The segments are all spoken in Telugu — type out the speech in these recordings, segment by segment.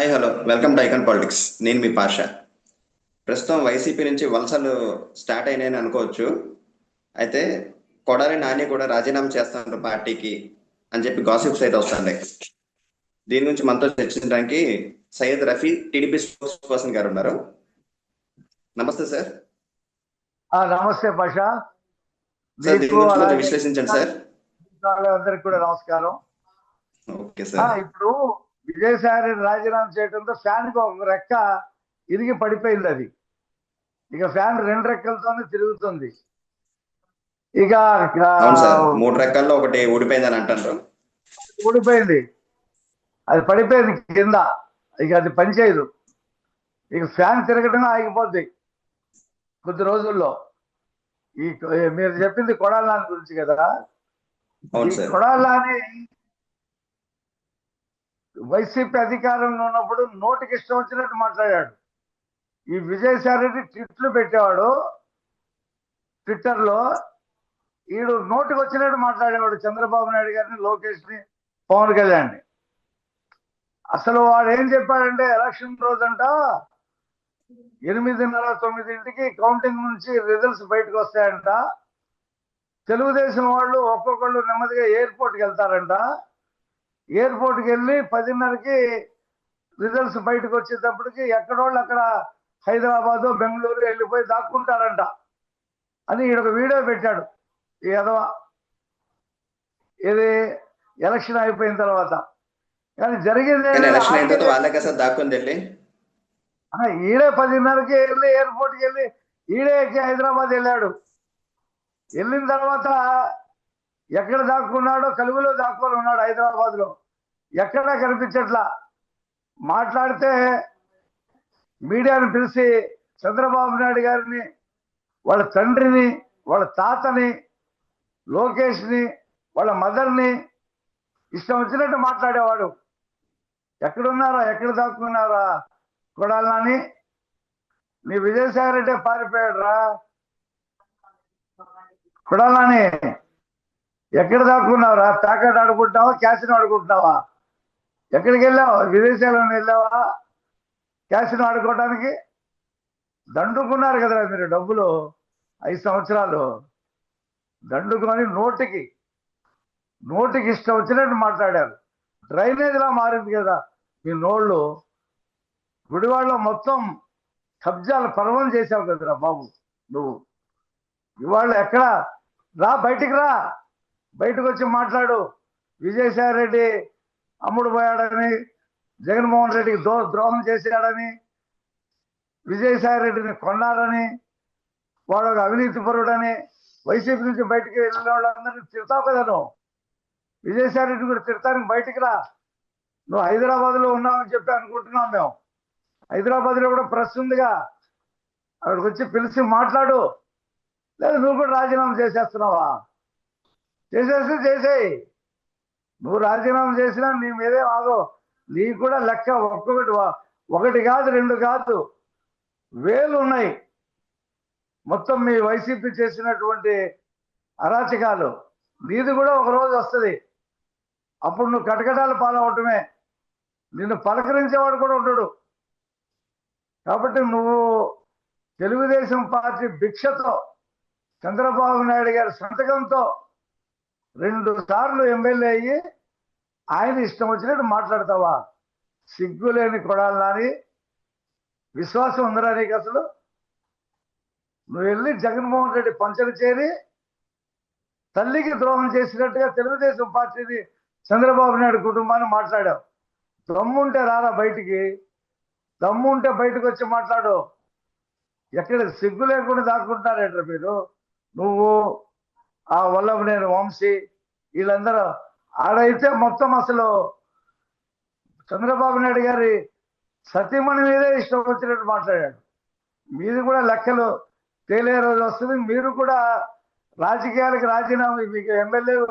Hi hello. Welcome to Icon Politics. నేను మీ పాషా. ప్రస్తుతం వైసీపీ నుంచి వలసలు స్టార్ట్ అయినాయని అనుకోవచ్చు. అయితే కొడాలి నాని కూడా రాజీనామా చేస్తున్నారు పార్టీకి అని చెప్పి గాసిప్స్ అయితే వస్తున్నాయి దీని గురించి మనతో చర్చించడానికి Syed Rafi TDP spokesperson గారు ఉన్నారు. నమస్తే సార్. నమస్తే పాషా. విశ్లేషించండి సార్. అందరికి కూడా నమస్కారం. Okay sir. ఇప్పుడు విజయసాయి రాజీనామా చేయడంతో ఫ్యాన్కి ఒక రెక్క ఇరిగి పడిపోయింది అది. ఇక ఫ్యాన్ రెండు రెక్కలతోనే తిరుగుతుంది. ఇక మూడు రకాల్లో ఒకటి ఊడిపోయిందని అంటారు ఊడిపోయింది. అది పడిపోయింది కింద. ఇక అది పనిచేయదు ఇక ఫ్యాన్ తిరగడం ఆగిపోద్ది కొద్ది రోజుల్లో. ఈ మీరు చెప్పింది కొడాలని గురించి కదా. కొడాలని వైసీపీ అధికారంలో ఉన్నప్పుడు నోటికి ఇష్టం వచ్చినట్టు మాట్లాడాడు. ఈ విజయసాయి రెడ్డి ట్విట్లు పెట్టేవాడు. ట్విట్టర్లో ఈడు నోటికి వచ్చినట్టు మాట్లాడేవాడు చంద్రబాబు నాయుడు గారిని లోకేష్ని పవన్ కళ్యాణ్ని అసలు వాడు ఏం చెప్పాడంటే ఎలక్షన్ రోజంట ఎనిమిదిన్నర తొమ్మిదింటికి కౌంటింగ్ నుంచి రిజల్ట్స్ బయటకు వస్తాయంట. తెలుగుదేశం వాళ్ళు ఒక్కొక్కళ్ళు నెమ్మదిగా ఎయిర్పోర్ట్కి వెళ్తారంట. ఎయిర్పోర్ట్కి వెళ్ళి పదిన్నరకి రిజల్ట్స్ బయటకు వచ్చేటప్పటికి ఎక్కడోళ్ళు అక్కడ హైదరాబాదు బెంగళూరు వెళ్ళిపోయి దాక్కుంటారంట. అని ఈడ ఒక వీడియో పెట్టాడు. ఈ ఎదవ ఇది ఎలక్షన్ అయిపోయిన తర్వాత. కానీ జరిగింది ఈడే పదిన్నరకి వెళ్ళి ఎయిర్పోర్ట్కి వెళ్ళి ఈడే ఎక్కి హైదరాబాద్ వెళ్ళాడు. వెళ్ళిన తర్వాత ఎక్కడ దాక్కున్నాడో కలుగులో దాక్కోని ఉన్నాడు హైదరాబాద్లో ఎక్కడా కనిపించట్లా? మాట్లాడితే మీడియాను పిలిచి చంద్రబాబు నాయుడు గారిని వాళ్ళ తండ్రిని వాళ్ళ తాతని లోకేష్ని వాళ్ళ మదర్ని ఇష్టం వచ్చినట్టు మాట్లాడేవాడు. ఎక్కడున్నారా? ఎక్కడ దాక్కున్నారా? కొడాలని నీ విజయసాయి రెడ్డి పారిపోయాడు రా కొడాలని ఎక్కడ దాక్కున్నావురా? ప్యాకెట్ ఆడుకుంటున్నావా? క్యాసిన్ ఆడుకుంటున్నావా? ఎక్కడికి వెళ్ళావు? విదేశాలను వెళ్ళావా? క్యాసిన్ ఆడుకోవడానికి దండుకున్నారు కదరా మీరు డబ్బులు ఐదు సంవత్సరాలు. దండుకొని నోటికి నోటికి ఇష్టం వచ్చినట్టు మాట్లాడారు. డ్రైనేజ్లా మారింది కదా మీ నోళ్ళు. గుడివాడలో మొత్తం కబ్జాలు పర్వం చేసావు కదరా బాబు నువ్వు. ఇవాళ ఎక్కడ? రా బయటికి రా. బయటకు వచ్చి మాట్లాడు. విజయసాయి రెడ్డి అమ్ముడు పోయాడని జగన్మోహన్ రెడ్డికి దో ద్రోహం చేశాడని విజయసాయి రెడ్డిని కొన్నాడని వాడు ఒక అవినీతి పరుడని వైసీపీ నుంచి బయటికి వెళ్ళిన వాళ్ళందరినీ తిడతావు కదా నువ్వు. విజయసాయి రెడ్డి కూడా తిడతానికి బయటికి రా. నువ్వు హైదరాబాద్లో ఉన్నావని చెప్పి అనుకుంటున్నాం మేము. హైదరాబాద్లో కూడా ప్రెస్ ఉందిగా. అక్కడికి వచ్చి పిలిచి మాట్లాడు. లేదు నువ్వు కూడా రాజీనామా చేసేస్తున్నావా? చేసేస్తే చేసేయి. నువ్వు రాజీనామా చేసినా నీ మీదే ఆగో. నీ కూడా లెక్క ఒక్కొక్కటి వా- ఒకటి కాదు రెండు కాదు. వేలు ఉన్నాయి. మొత్తం మీ వైసీపీ చేసినటువంటి అరాచకాలు. నీది కూడా ఒక రోజు వస్తుంది. అప్పుడు నువ్వు కటకటాలు పాలవటమే. నిన్ను పలకరించేవాడు కూడా ఉండడు. కాబట్టి నువ్వు తెలుగుదేశం పార్టీ భిక్షతో చంద్రబాబు నాయుడు గారి సంతకంతో రెండు సార్లు ఎమ్మెల్యే అయ్యి ఆయన ఇష్టం వచ్చినట్టు మాట్లాడతావా? సిగ్గులేని కొడాలని విశ్వాసం ఉందిరా నీకు అసలు? నువ్వు వెళ్ళి జగన్మోహన్ రెడ్డి పంచలు చేరి తల్లికి ద్రోహం చేసినట్టుగా తెలుగుదేశం పార్టీని చంద్రబాబు నాయుడు కుటుంబాన్ని మాట్లాడావు. దమ్ముంటే రారా బయటికి? దమ్ముంటే బయటకు వచ్చి మాట్లాడు. ఎక్కడ సిగ్గు లేకుండా దాక్కుంటారేట్రా మీరు? నువ్వు ఆ వల్లభనేని వంశీ వీళ్ళందరూ ఆడైతే మొత్తం అసలు చంద్రబాబు నాయుడు గారి సతీమణి మీదే ఇష్టం వచ్చినట్టు మాట్లాడాడు. మీది కూడా లెక్కలు తేలే రోజు వస్తుంది. మీరు కూడా రాజకీయాలకు రాజీనామా మీకు ఎమ్మెల్యే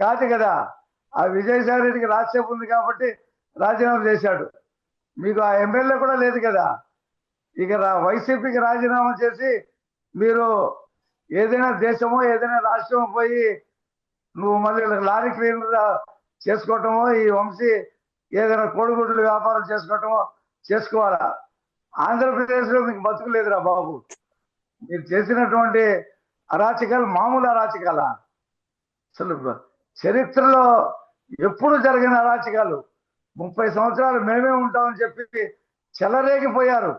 కాదు కదా. ఆ విజయసాయి రెడ్డికి రాజ్యసభ ఉంది కాబట్టి రాజీనామా చేశాడు. మీకు ఆ ఎమ్మెల్యే కూడా లేదు కదా. ఇక రా- వైసీపీకి రాజీనామా చేసి మీరు ఏదైనా దేశమో ఏదైనా రాష్ట్రమో పోయి నువ్వు మళ్ళీ లారీ క్లీనర్ చేసుకోవటమో ఈ వంశీ ఏదైనా కోడిగుడ్లు వ్యాపారం చేసుకోవటమో చేసుకోవాలా? ఆంధ్రప్రదేశ్లో మీకు బతుకు లేదురా బాబు. మీరు చేసినటువంటి అరాచకాలు మామూలు అరాచకాల? అసలు చరిత్రలో ఎప్పుడు జరిగిన అరాచకాలు? ముప్పై సంవత్సరాలు మేమే ఉంటామని చెప్పి చెలరేగిపోయారు.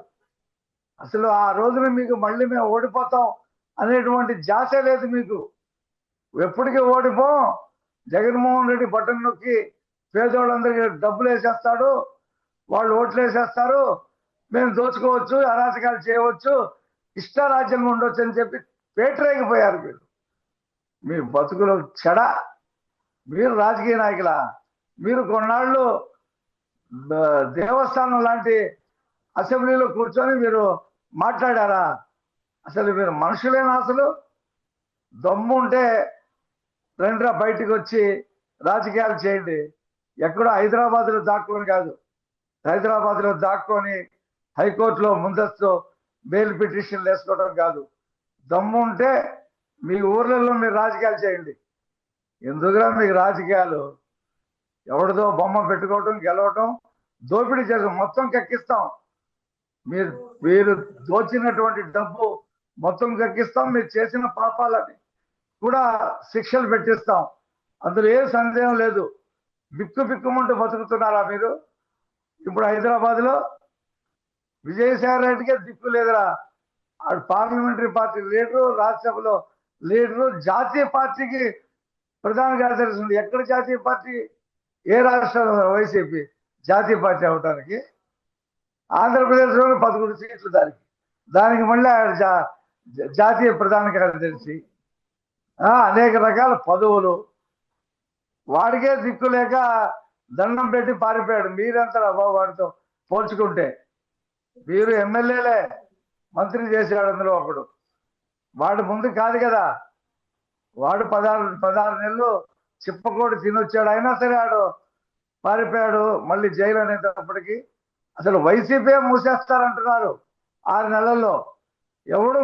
అసలు ఆ రోజున మీకు మళ్ళీ మేము ఓడిపోతాం. అనేటువంటి జాస లేదు మీకు. ఎప్పటికీ ఓడిపో. జగన్మోహన్ రెడ్డి బటన్ నొక్కి పేదోళ్ళందరికీ డబ్బులు వేసేస్తాడు. వాళ్ళు ఓట్లు వేసేస్తారు. మేము దోచుకోవచ్చు అరాచకాలు చేయవచ్చు ఇష్టారాజ్యంగా ఉండొచ్చు అని చెప్పి పేటరేగిపోయారు మీరు. మీ బతుకులో చెడ. మీరు రాజకీయ నాయకుల. మీరు కొన్నాళ్ళు దేవస్థానం లాంటి అసెంబ్లీలో కూర్చొని మీరు మాట్లాడారా? అసలు మీరు మనుషులేనా అసలు? దమ్ము ఉంటే రండిరా బయటికి వచ్చి రాజకీయాలు చేయండి. ఎక్కడో హైదరాబాద్లో దాక్కొని కాదు. హైదరాబాద్లో దాక్కొని హైకోర్టులో ముందస్తు బెయిల్ పిటిషన్లు వేసుకోవడం కాదు. దమ్ము ఉంటే మీ ఊర్లలో మీరు రాజకీయాలు చేయండి. ఎందుకురా మీకు రాజకీయాలు? ఎవరిదో బొమ్మ పెట్టుకోవటం గెలవటం దోపిడీ చేసి మొత్తం కక్కిస్తాం. మీరు మీరు దోచినటువంటి డబ్బు మొత్తం కక్కిస్తాం మీరు చేసిన పాపాలని కూడా శిక్షలు పెట్టిస్తాం. అందులో ఏ సందేహం లేదు. బిక్కు బిక్కుమంటూ బతుకుతున్నారా మీరు? ఇప్పుడు హైదరాబాద్లో విజయసాయి రెడ్డికే దిక్కు లేదురా. ఆడు పార్లమెంటరీ పార్టీ లీడరు రాజ్యసభలో లీడరు జాతీయ పార్టీకి ప్రధాన కార్యదర్శి ఉంది. ఎక్కడ జాతీయ పార్టీ? ఏ రాష్ట్రంలో? వైసీపీ జాతీయ పార్టీ అవడానికి ఆంధ్రప్రదేశ్లో పదకొండు సీట్లు దానికి. దానికి మళ్ళీ ఆయన జా- జాతీయ ప్రధాన కార్యదర్శి. అనేక రకాల పదవులు. వాడికే దిక్కు లేక దండం పెట్టి పారిపోయాడు. మీరంతా బాబు వాడితో పోల్చుకుంటే. మీరు ఎమ్మెల్యేలే. మంత్రి చేశాడు అందులో ఒకడు. వాడు ముందు కాదు కదా. వాడు పదహారు పదహారు నెలలు చిప్పకోడి తినొచ్చాడు. అయినా సరే ఆడు పారిపోయాడు. మళ్ళీ జైలు అనేటప్పటికి. అసలు వైసీపీ మూసేస్తారంటున్నారు. ఆరు నెలల్లో. ఎవడు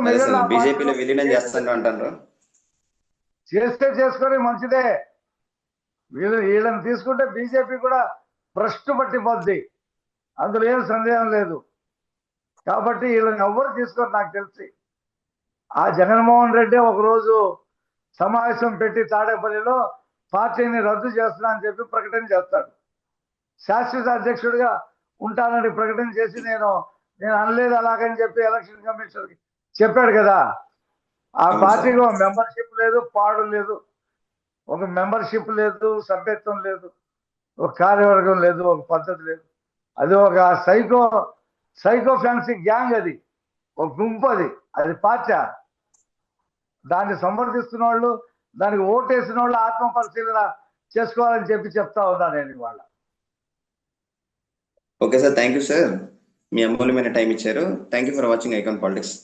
బీజేపీలో విలీనం చేస్తాను అంటారు చేస్తే చేసుకొని మంచిదే. వీళ్ళు వీళ్ళని తీసుకుంటే బీజేపీ కూడా భ్రష్టు పట్టిపోద్ది అందులో ఏం సందేహం లేదు. కాబట్టి వీళ్ళని ఎవ్వరు తీసుకోరు నాకు తెలిసి. ఆ జగన్మోహన్ రెడ్డి ఒకరోజు సమావేశం పెట్టి తాడేపల్లిలో పార్టీని రద్దు చేస్తున్నా అని చెప్పి ప్రకటన చేస్తాడు. శాశ్వత అధ్యక్షుడిగా ఉంటానని ప్రకటన చేసి నేను నేను అనలేదు అలాగని చెప్పి ఎలక్షన్ కమిషనర్కి చెప్పాడు కదా ఆ పార్టీకి ఒక మెంబర్షిప్ లేదు పాడు లేదు ఒక మెంబర్షిప్ లేదు సభ్యత్వం లేదు ఒక కార్యవర్గం లేదు ఒక పద్ధతి లేదు. అది ఒక సైకో సైకో ఫ్యాన్సీ గ్యాంగ్ అది ఒక గుంపు అది అది పార్టీ. దాన్ని సమర్థిస్తున్న వాళ్ళు దానికి ఓటేసిన వాళ్ళు ఆత్మ పరిశీలన చేసుకోవాలని చెప్పి చెప్తా ఉన్నా నేను ఇవాళ. Okay sir thank you sir. మీ అమూల్యమైన టైం ఇచ్చారు. Thank you for watching Icon Politics.